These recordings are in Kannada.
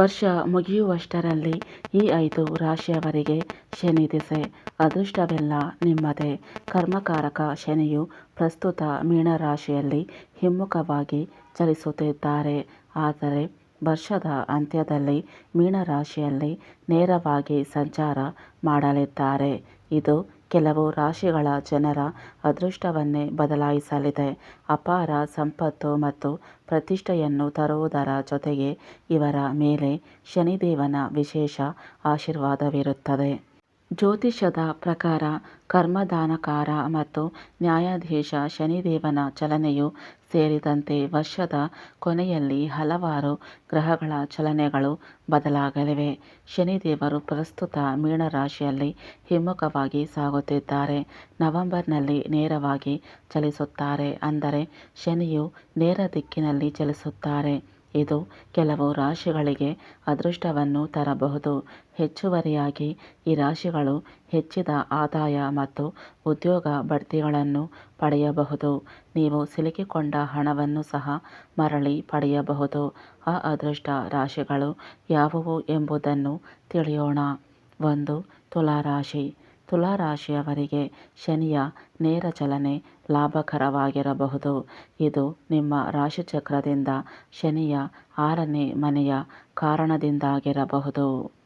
ವರ್ಷ ಮುಗಿಯುವಷ್ಟರಲ್ಲಿ ಈ ಐದು ರಾಶಿಯವರಿಗೆ ಶನಿ ದಿಸೆ. ಅದೃಷ್ಟವೆಲ್ಲ ನಿಮ್ಮದೇ. ಕರ್ಮಕಾರಕ ಶನಿಯು ಪ್ರಸ್ತುತ ಮೀನರಾಶಿಯಲ್ಲಿ ಹಿಮ್ಮುಖವಾಗಿ ಚಲಿಸುತ್ತಿದ್ದಾರೆ. ಆದರೆ ವರ್ಷದ ಅಂತ್ಯದಲ್ಲಿ ಮೀನರಾಶಿಯಲ್ಲಿ ನೇರವಾಗಿ ಸಂಚಾರ ಮಾಡಲಿದ್ದಾರೆ. ಇದು ಕೆಲವು ರಾಶಿಗಳ ಜನರ ಅದೃಷ್ಟವನ್ನೇ ಬದಲಾಯಿಸಲಿದೆ. ಅಪಾರ ಸಂಪತ್ತು ಮತ್ತು ಪ್ರತಿಷ್ಠೆಯನ್ನು ತರುವುದರ ಜೊತೆಗೆ ಇವರ ಮೇಲೆ ಶನಿದೇವನ ವಿಶೇಷ ಆಶೀರ್ವಾದವಿರುತ್ತದೆ. ಜ್ಯೋತಿಷ್ಯದ ಪ್ರಕಾರ ಕರ್ಮದಾನಕಾರ ಮತ್ತು ನ್ಯಾಯಾಧೀಶ ಶನಿದೇವನ ಚಲನೆಯು ಸೇರಿದಂತೆ ವರ್ಷದ ಕೊನೆಯಲ್ಲಿ ಹಲವಾರು ಗ್ರಹಗಳ ಚಲನೆಗಳು ಬದಲಾಗಲಿವೆ. ಶನಿದೇವರು ಪ್ರಸ್ತುತ ಮೀನರಾಶಿಯಲ್ಲಿ ಹಿಮ್ಮುಖವಾಗಿ ಸಾಗುತ್ತಿದ್ದಾರೆ. ನವೆಂಬರ್ನಲ್ಲಿ ನೇರವಾಗಿ ಚಲಿಸುತ್ತಾರೆ, ಅಂದರೆ ಶನಿಯು ನೇರ ದಿಕ್ಕಿನಲ್ಲಿ ಚಲಿಸುತ್ತಾರೆ. ಇದು ಕೆಲವು ರಾಶಿಗಳಿಗೆ ಅದೃಷ್ಟವನ್ನು ತರಬಹುದು. ಹೆಚ್ಚುವರಿಯಾಗಿ ಈ ರಾಶಿಗಳು ಹೆಚ್ಚಿದ ಆದಾಯ ಮತ್ತು ಉದ್ಯೋಗ ಬಡ್ತಿಗಳನ್ನು ಪಡೆಯಬಹುದು. ನೀವು ಸಿಲುಕಿಕೊಂಡ ಹಣವನ್ನು ಸಹ ಮರಳಿ ಪಡೆಯಬಹುದು. ಆ ಅದೃಷ್ಟ ರಾಶಿಗಳು ಯಾವುವು ಎಂಬುದನ್ನು ತಿಳಿಯೋಣ. ಒಂದು ತುಲಾರಾಶಿ. ತುಲಾರಾಶಿಯವರಿಗೆ ಶನಿಯ ನೇರ ಚಲನೆ ಲಾಭಕರವಾಗಿರಬಹುದು. ಇದು ನಿಮ್ಮ ರಾಶಿಚಕ್ರದಿಂದ ಶನಿಯ ಆರನೇ ಮನೆಯ ಕಾರಣದಿಂದಾಗಿರಬಹುದು.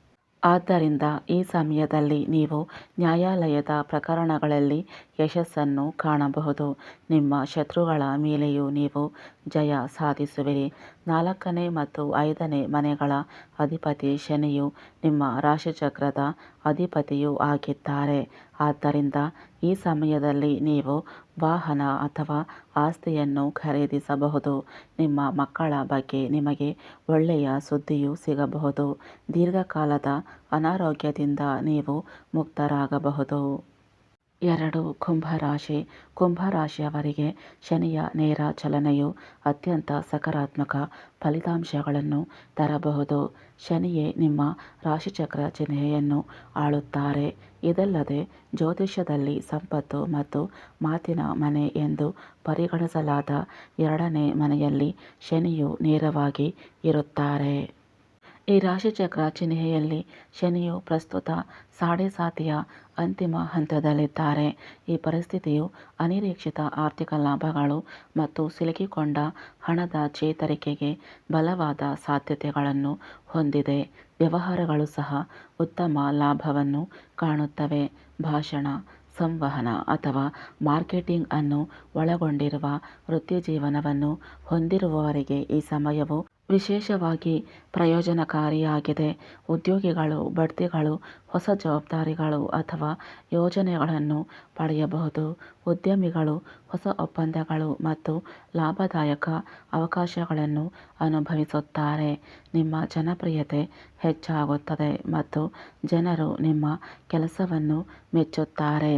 ಆದ್ದರಿಂದ ಈ ಸಮಯದಲ್ಲಿ ನೀವು ನ್ಯಾಯಾಲಯದ ಪ್ರಕರಣಗಳಲ್ಲಿ ಯಶಸ್ಸನ್ನು ಕಾಣಬಹುದು. ನಿಮ್ಮ ಶತ್ರುಗಳ ಮೇಲೆಯೂ ನೀವು ಜಯ ಸಾಧಿಸುವಿರಿ. ನಾಲ್ಕನೇ ಮತ್ತು ಐದನೇ ಮನೆಗಳ ಅಧಿಪತಿ ಶನಿಯು ನಿಮ್ಮ ರಾಶಿಚಕ್ರದ ಅಧಿಪತಿಯೂ ಆಗಿದ್ದಾರೆ. ಆದ್ದರಿಂದ ಈ ಸಮಯದಲ್ಲಿ ನೀವು ವಾಹನ ಅಥವಾ ಆಸ್ತಿಯನ್ನು ಖರೀದಿಸಬಹುದು. ನಿಮ್ಮ ಮಕ್ಕಳ ಬಗ್ಗೆ ನಿಮಗೆ ಒಳ್ಳೆಯ ಸುದ್ದಿಯೂ ಸಿಗಬಹುದು. ದೀರ್ಘಕಾಲದ ಅನಾರೋಗ್ಯದಿಂದ ನೀವು ಮುಕ್ತರಾಗಬಹುದು. ಎರಡು ಕುಂಭರಾಶಿ. ಕುಂಭರಾಶಿಯವರಿಗೆ ಶನಿಯ ನೇರ ಚಲನೆಯು ಅತ್ಯಂತ ಸಕಾರಾತ್ಮಕ ಫಲಿತಾಂಶಗಳನ್ನು ತರಬಹುದು. ಶನಿಯೇ ನಿಮ್ಮ ರಾಶಿಚಕ್ರ ಚಿಹ್ನೆಯನ್ನು ಆಳುತ್ತಾರೆ. ಇದಲ್ಲದೆ ಜ್ಯೋತಿಷ್ಯದಲ್ಲಿ ಸಂಪತ್ತು ಮತ್ತು ಮಾತಿನ ಮನೆ ಎಂದು ಪರಿಗಣಿಸಲಾದ ಎರಡನೇ ಮನೆಯಲ್ಲಿ ಶನಿಯು ನೇರವಾಗಿ ಇರುತ್ತಾರೆ. ಈ ರಾಶಿಚಕ್ರ ಚಿಹ್ನೆಯಲ್ಲಿ ಶನಿಯು ಪ್ರಸ್ತುತ ಸಾಡೆಸಾತಿಯ ಅಂತಿಮ ಹಂತದಲ್ಲಿದ್ದಾರೆ. ಈ ಪರಿಸ್ಥಿತಿಯು ಅನಿರೀಕ್ಷಿತ ಆರ್ಥಿಕ ಲಾಭಗಳು ಮತ್ತು ಸಿಲುಕಿಕೊಂಡ ಹಣದ ಚೇತರಿಕೆಗೆ ಬಲವಾದ ಸಾಧ್ಯತೆಗಳನ್ನು ಹೊಂದಿದೆ. ವ್ಯವಹಾರಗಳು ಸಹ ಉತ್ತಮ ಲಾಭವನ್ನು ಕಾಣುತ್ತವೆ. ಭಾಷಣ, ಸಂವಹನ ಅಥವಾ ಮಾರ್ಕೆಟಿಂಗ್ ಅನ್ನು ಒಳಗೊಂಡಿರುವ ವೃತ್ತಿಜೀವನವನ್ನು ಹೊಂದಿರುವವರಿಗೆ ಈ ಸಮಯವು ವಿಶೇಷವಾಗಿ ಪ್ರಯೋಜನಕಾರಿಯಾಗಿದೆ. ಉದ್ಯೋಗಿಗಳು, ಬಡ್ತಿಗಳು, ಹೊಸ ಜವಾಬ್ದಾರಿಗಳು ಅಥವಾ ಯೋಜನೆಗಳನ್ನು ಪಡೆಯಬಹುದು. ಉದ್ಯಮಿಗಳು, ಹೊಸ ಒಪ್ಪಂದಗಳು ಮತ್ತು ಲಾಭದಾಯಕ ಅವಕಾಶಗಳನ್ನು ಅನುಭವಿಸುತ್ತಾರೆ. ನಿಮ್ಮ ಜನಪ್ರಿಯತೆ ಹೆಚ್ಚಾಗುತ್ತದೆ ಮತ್ತು ಜನರು ನಿಮ್ಮ ಕೆಲಸವನ್ನು ಮೆಚ್ಚುತ್ತಾರೆ.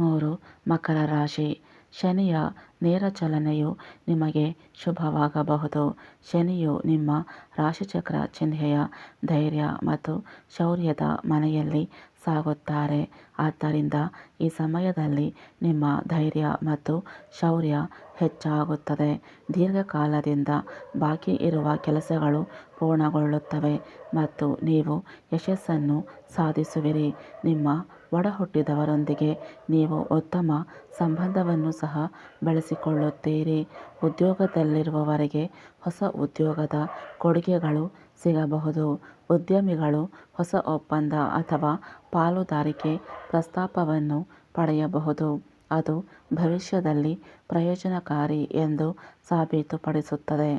ಮೂರು, ಮಕರ ರಾಶಿ. ಶನಿಯ ನೇರ ಚಲನೆಯು ನಿಮಗೆ ಶುಭವಾಗಬಹುದು. ಶನಿಯು ನಿಮ್ಮ ರಾಶಿಚಕ್ರ ಚಿಹ್ನೆಯ ಧೈರ್ಯ ಮತ್ತು ಶೌರ್ಯದ ಮನೆಯಲ್ಲಿ ಸಾಗುತ್ತಾರೆ. ಆದ್ದರಿಂದ ಈ ಸಮಯದಲ್ಲಿ ನಿಮ್ಮ ಧೈರ್ಯ ಮತ್ತು ಶೌರ್ಯ ಹೆಚ್ಚಾಗುತ್ತದೆ. ದೀರ್ಘಕಾಲದಿಂದ ಬಾಕಿ ಇರುವ ಕೆಲಸಗಳು ಪೂರ್ಣಗೊಳ್ಳುತ್ತವೆ ಮತ್ತು ನೀವು ಯಶಸ್ಸನ್ನು ಸಾಧಿಸುವಿರಿ. ನಿಮ್ಮ ಒಡಹುಟ್ಟಿದವರೊಂದಿಗೆ ನೀವು ಉತ್ತಮ ಸಂಬಂಧವನ್ನು ಸಹ ಬೆಳೆಸಿಕೊಳ್ಳುತ್ತೀರಿ. ಉದ್ಯೋಗದಲ್ಲಿರುವವರಿಗೆ ಹೊಸ ಉದ್ಯೋಗದ ಕೊಡುಗೆಗಳು ಸಿಗಬಹುದು. ಉದ್ಯಮಿಗಳು ಹೊಸ ಒಪ್ಪಂದ ಅಥವಾ ಪಾಲುದಾರಿಕೆ ಪ್ರಸ್ತಾಪವನ್ನು ಪಡೆಯಬಹುದು. ಅದು ಭವಿಷ್ಯದಲ್ಲಿ ಪ್ರಯೋಜನಕಾರಿ ಎಂದು ಸಾಬೀತುಪಡಿಸುತ್ತದೆ.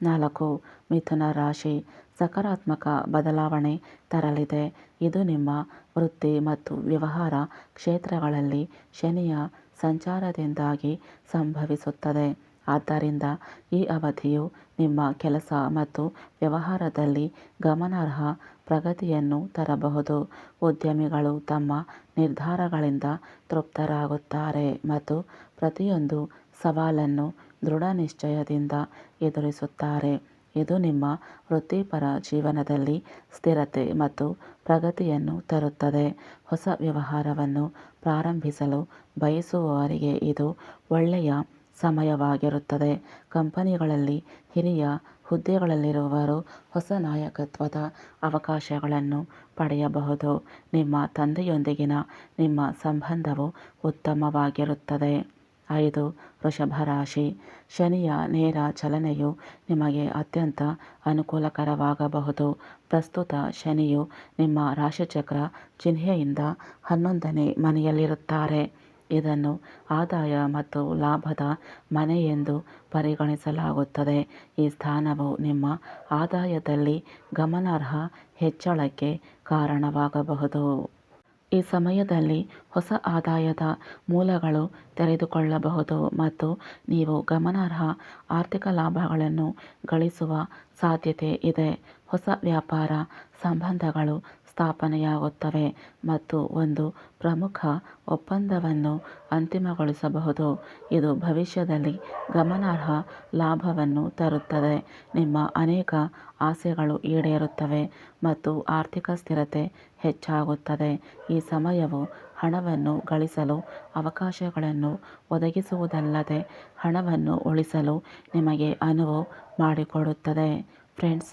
ನಾಲ್ಕು, ಮಿಥುನ ರಾಶಿ. ಸಕಾರಾತ್ಮಕ ಬದಲಾವಣೆ ತರಲಿದೆ. ಇದು ನಿಮ್ಮ ವೃತ್ತಿ ಮತ್ತು ವ್ಯವಹಾರ ಕ್ಷೇತ್ರಗಳಲ್ಲಿ ಶನಿಯ ಸಂಚಾರದಿಂದಾಗಿ ಸಂಭವಿಸುತ್ತದೆ. ಆದ್ದರಿಂದ ಈ ಅವಧಿಯು ನಿಮ್ಮ ಕೆಲಸ ಮತ್ತು ವ್ಯವಹಾರದಲ್ಲಿ ಗಮನಾರ್ಹ ಪ್ರಗತಿಯನ್ನು ತರಬಹುದು. ಉದ್ಯಮಿಗಳು ತಮ್ಮ ನಿರ್ಧಾರಗಳಿಂದ ತೃಪ್ತರಾಗುತ್ತಾರೆ ಮತ್ತು ಪ್ರತಿಯೊಂದು ಸವಾಲನ್ನು ದೃಢನಿಶ್ಚಯದಿಂದ ಎದುರಿಸುತ್ತಾರೆ. ಇದು ನಿಮ್ಮ ವೃತ್ತಿಪರ ಜೀವನದಲ್ಲಿ ಸ್ಥಿರತೆ ಮತ್ತು ಪ್ರಗತಿಯನ್ನು ತರುತ್ತದೆ. ಹೊಸ ವ್ಯವಹಾರವನ್ನು ಪ್ರಾರಂಭಿಸಲು ಬಯಸುವವರಿಗೆ ಇದು ಒಳ್ಳೆಯ ಸಮಯವಾಗಿರುತ್ತದೆ. ಕಂಪನಿಗಳಲ್ಲಿ ಹಿರಿಯ ಹುದ್ದೆಗಳಲ್ಲಿರುವವರು ಹೊಸ ನಾಯಕತ್ವದ ಅವಕಾಶಗಳನ್ನು ಪಡೆಯಬಹುದು. ನಿಮ್ಮ ತಂದೆಯೊಂದಿಗಿನ ನಿಮ್ಮ ಸಂಬಂಧವು ಉತ್ತಮವಾಗಿರುತ್ತದೆ. ಐದು, ವೃಷಭ ರಾಶಿ. ಶನಿಯ ನೇರ ಚಲನೆಯು ನಿಮಗೆ ಅತ್ಯಂತ ಅನುಕೂಲಕರವಾಗಬಹುದು. ಪ್ರಸ್ತುತ ಶನಿಯು ನಿಮ್ಮ ರಾಶಿಚಕ್ರ ಚಿಹ್ನೆಯಿಂದ ಹನ್ನೊಂದನೇ ಮನೆಯಲ್ಲಿರುತ್ತಾರೆ. ಇದನ್ನು ಆದಾಯ ಮತ್ತು ಲಾಭದ ಮನೆ ಎಂದು ಪರಿಗಣಿಸಲಾಗುತ್ತದೆ. ಈ ಸ್ಥಾನವು ನಿಮ್ಮ ಆದಾಯದಲ್ಲಿ ಗಮನಾರ್ಹ ಹೆಚ್ಚಳಕ್ಕೆ ಕಾರಣವಾಗಬಹುದು. ಈ ಸಮಯದಲ್ಲಿ ಹೊಸ ಆದಾಯದ ಮೂಲಗಳು ತೆರೆದುಕೊಳ್ಳಬಹುದು ಮತ್ತು ನೀವು ಗಮನಾರ್ಹ ಆರ್ಥಿಕ ಲಾಭಗಳನ್ನು ಗಳಿಸುವ ಸಾಧ್ಯತೆ ಇದೆ. ಹೊಸ ವ್ಯಾಪಾರ ಸಂಬಂಧಗಳು ಸ್ಥಾಪನೆಯಾಗುತ್ತವೆ ಮತ್ತು ಒಂದು ಪ್ರಮುಖ ಒಪ್ಪಂದವನ್ನು ಅಂತಿಮಗೊಳಿಸಬಹುದು. ಇದು ಭವಿಷ್ಯದಲ್ಲಿ ಗಮನಾರ್ಹ ಲಾಭವನ್ನು ತರುತ್ತದೆ. ನಿಮ್ಮ ಅನೇಕ ಆಸೆಗಳು ಈಡೇರುತ್ತವೆ ಮತ್ತು ಆರ್ಥಿಕ ಸ್ಥಿರತೆ ಹೆಚ್ಚಾಗುತ್ತದೆ. ಈ ಸಮಯವು ಹಣವನ್ನು ಗಳಿಸಲು ಅವಕಾಶಗಳನ್ನು ಒದಗಿಸುವುದಲ್ಲದೆ ಹಣವನ್ನು ಉಳಿಸಲು ನಿಮಗೆ ಅನುವು ಮಾಡಿಕೊಡುತ್ತದೆ. ಫ್ರೆಂಡ್ಸ್